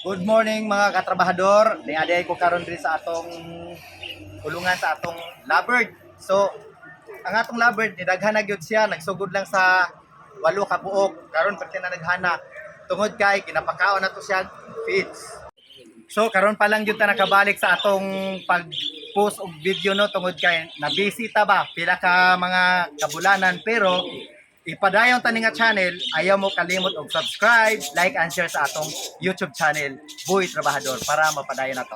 Good morning mga katrabahador. Niaday ko karon diri sa atong kulungan sa atong lovebird. So, ang atong lovebird nidaghan na gyud siya, nagsugod lang sa walo ka buok. Karon perti na naghana. Tungod kay ginapakaon na to siya feeds. So, karon pa lang gyud ta nakabalik sa atong pag-post og video no tungod kay na ba pila ka mga kabulanan pero ipadayon ta ni nga channel ayaw mo kalimot og subscribe, like and share sa atong YouTube channel Boy Trabahador para mapadayon na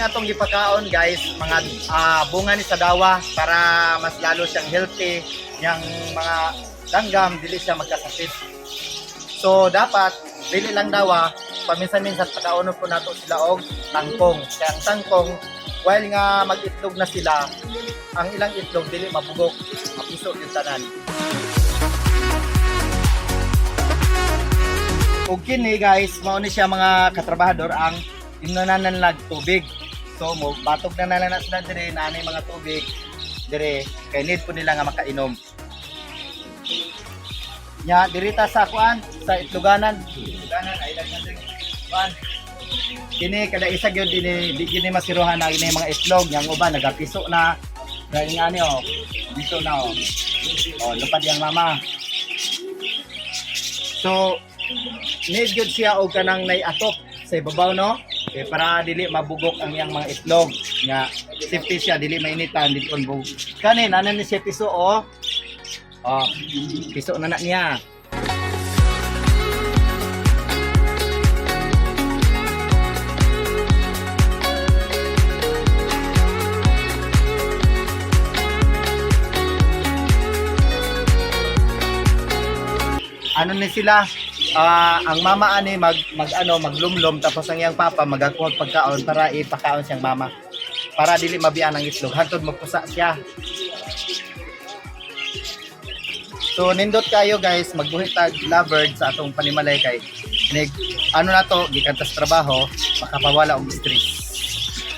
Kini atong gipakaon guys, mga ah, bunga ni sadawa para mas lalo siyang healthy, yang mga langgam dili siya magkasakit. So dapat dili lang dawa paminsan-minsan pagkaono po nato sila og tangkong. Kaya ang tangkong while nga mag-itlog na sila, ang ilang itlog dili mabugok, mapiso yung tanan. Ug kini guys, mao ni siya mga katrabahador ang imnanan lag tubig. Mo batok na na lang na dire na anay mga tubig dire kay need po nila nga makainom. Nya dirita sa kuan sa itluganan. Itluganan ay lang natin kuan. Kini kada isa gyud dinhi di gini masiruhan na ini mga itlog yang uban nagapiso na dahil nga ni oh. Dito na oh. Oh, lupad yang mama. So, need gyud siya og kanang naiatok sa ibabaw no? Eh, para dili mabugok ang iyang mga itlog. Nga safety siya dili mainitan dili kon bug kanin ana ni siya piso oh oh piso na na niya. Ano ni sila ah, ang mama ani mag, mag ano maglumlom tapos ang iyang papa magakuha og pagkaon para ipakaon siyang mama. Para dili mabian ang itlog. Hantod magpusa siya. So nindot kayo guys. Magbuhit tag lovebird sa atong panimalay kay nig ano na to? Gikantas trabaho makapawala og stress.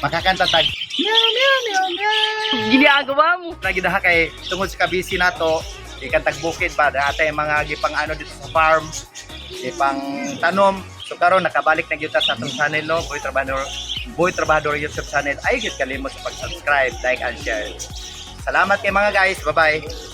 Makakanta tag meow meow meow meow Ginagawa mo. nagidaha kay tungod sa kabisi nato ikan tagbukid pa dati mga gipang ano dito sa farm gipang tanom so karon nakabalik na gyud sa atong channel no? Boy Trabador Boy Trabador YouTube channel. Ay gyud kalimot sa pag-subscribe like and share. Salamat kay mga guys. Bye bye